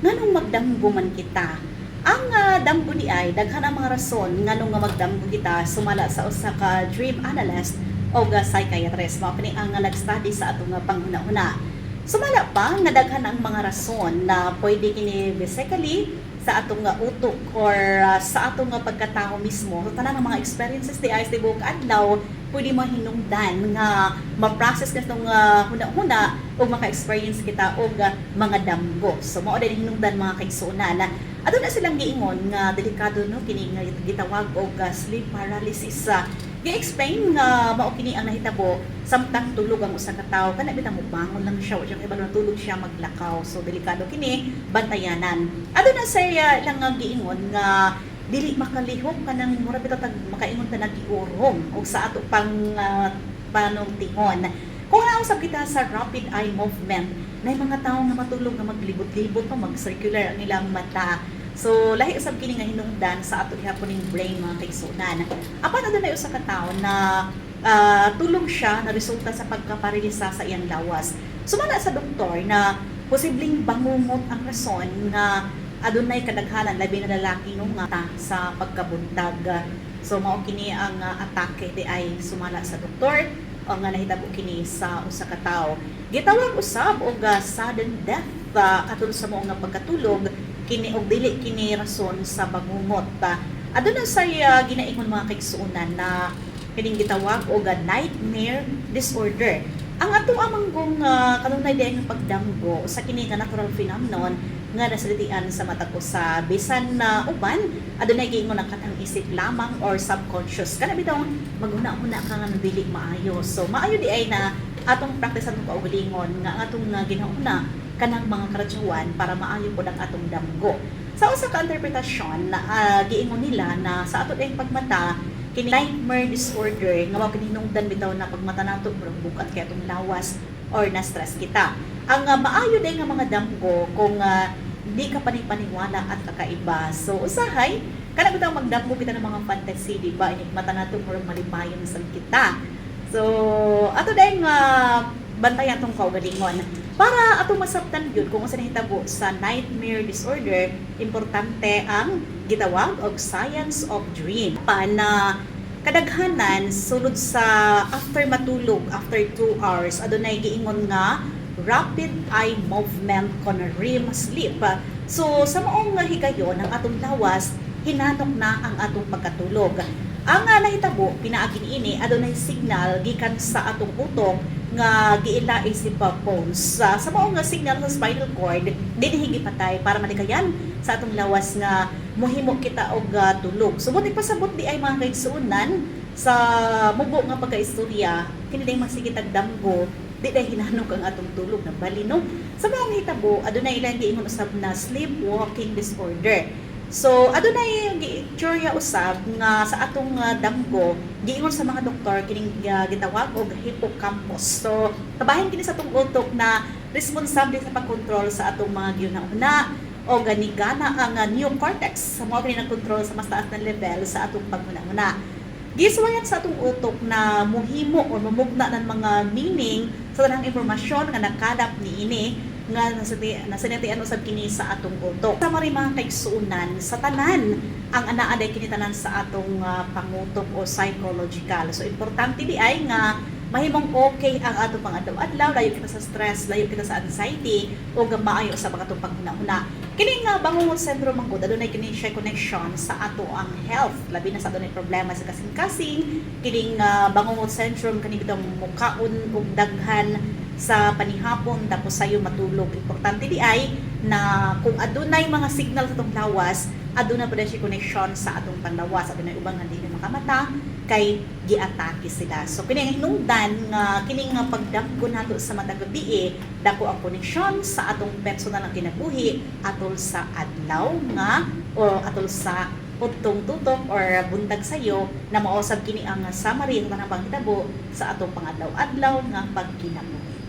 nganong magdamgo man kita. Ang uh, damgo di ay daghan ang mga rason nganong nga magdamgo kita sumala sa usa ka dream analyst o ga psychiatrist mao kini ang uh, nag-study sa atong uh, panghuna-huna. Sumala pa nga daghan ang mga rason na pwede kini basically sa atong nga utok or uh, sa atong nga pagkatao mismo sa tanan ng mga experiences di ay sa tibuok adlaw pwede mo hinungdan nga ma-process ka itong uh, huna-huna o maka-experience kita og uh, mga damgo. So mao din hinungdan mga kaigsuonan na ato na silang giingon nga delikado no kini nga gitawag og uh, sleep paralysis. Sa gi-explain nga mao kini ang nahitabo samtang tulog ang usa ka tawo kana bitang mubangon lang siya wa siya kay tulog siya maglakaw. So delikado kini bantayanan. Ato na sa uh, lang nga giingon nga dili makalihok ka ng mura bitaw tag makaingon ta nagiurong o sa ato pang uh, panungtingon kung nausap kita sa rapid eye movement na mga tao nga matulog nga maglibot-libot pa mag-circular ang ilang mata So, lahi usab kini nga hinungdan sa ato gihapon ning brain mga kaigsunan. Apan adunay usa ka tawo na uh, tulog siya na resulta sa pagkaparilisa sa iyang lawas. Sumala sa doktor na posibleng bangungot ang rason nga adunay kadaghanan labi na lalaki no nga sa pagkabuntag. So mao kini ang uh, atake di ay sumala sa doktor o nga nahitabo kini sa usa ka tawo. Gitawag usab og uh, sudden death uh, atol sa mao nga pagkatulog kini og dili kini rason sa bangungot. Uh, aduna sa uh, ginaingon mga kaigsuonan na kining gitawag og uh, nightmare disorder. Ang ato amanggong uh, kanunay diay nga pagdamgo sa kini nga natural phenomenon nga nasalitian sa mata ko sa bisan na uban adunay giingon ang katang isip lamang or subconscious. Kana bitaw maghuna-huna ka nga dili maayo. So maayo di ay na atong practice atong kaugalingon nga atong uh, ginahuna kanang mga karadyawan para maayo po ang atong damgo. Sa usa ka interpretasyon na uh, giingon nila na sa ato dayong pagmata kini nightmare disorder nga mao kininungdan bitaw na pagmata nato bukat kay atong lawas or na stress kita ang uh, maayo day nga mga damgo kung uh, di ka panipaniwala at kakaiba. So, usahay, kana bitaw magdamgo kita ng mga fantasy, di ba? Inig mata nato murag malipayon sa kita. So, ato dahil nga bantayan tong kaugalingon. Para ato masabtan yun kung unsa nahitabo sa nightmare disorder, importante ang gitawag og science of dream. Pa na kadaghanan sulod sa after matulog after 2 hours adunay giingon nga rapid eye movement kon REM sleep. So sa maong higayon ang atong lawas hinanok na ang atong pagkatulog. Ang nga nahitabo pinaagin ini adunay signal gikan sa atong utok nga giilai si phones. Sa, sa maong nga signal sa spinal cord dinhi gipatay para malikayan sa atong lawas nga mohimo kita og uh, tulog. So buti pasabot di ay mga kaigsuonan sa mubo nga pagkaistorya kini day masigitag damgo di dahil hinanong ang atong tulog na balino. Sa mga hitabo, adunay ilang giingon usab na sleepwalking disorder. So, adunay teorya usab nga sa atong uh, damgo giingon sa mga doktor kining uh, gitawag og hippocampus. So, kabahin kini sa atong utok na responsable sa pagkontrol sa atong mga gihuna o ganigana ang uh, neocortex sa mga kini nagkontrol sa mas taas na level sa atong paghuna-huna. Giswayan sa atong utok na muhimo o mamugna ng mga meaning sa tanang impormasyon nga nakalap ni ini nga nasinatian usab kini sa atong utok. Sa mari mga kaigsuunan sa tanan ang anaa day kini tanan sa atong uh, pangutok o psychological. So importante di ay nga mahimong okay ang ato pang adlaw-adlaw, layo kita sa stress, layo kita sa anxiety, o gamaayo sa mga itong panghuna-huna. Kini nga bangungot sentro man gud adunay kini siya connection sa ato ang health, labi na sa adunay problema sa kasing-kasing, kini nga bangungot syndrome kani bitong mukaon ug daghan sa panihapon. Tapos sayo matulog. Importante di ay na kung adunay mga signal sa itong lawas, aduna pa siya connection sa atong panlawas, adunay ubang hindi na makamata, kay giatake sila. So kini nga hinungdan nga kini nga pagdagko nato sa matag gabi dako ang koneksyon sa atong personal nga kinabuhi atol sa adlaw nga o atol sa utong tutok or buntag sayo na mausab kini ang summary ng tanang panghitabo sa atong pangadlaw-adlaw nga pagkinabuhi.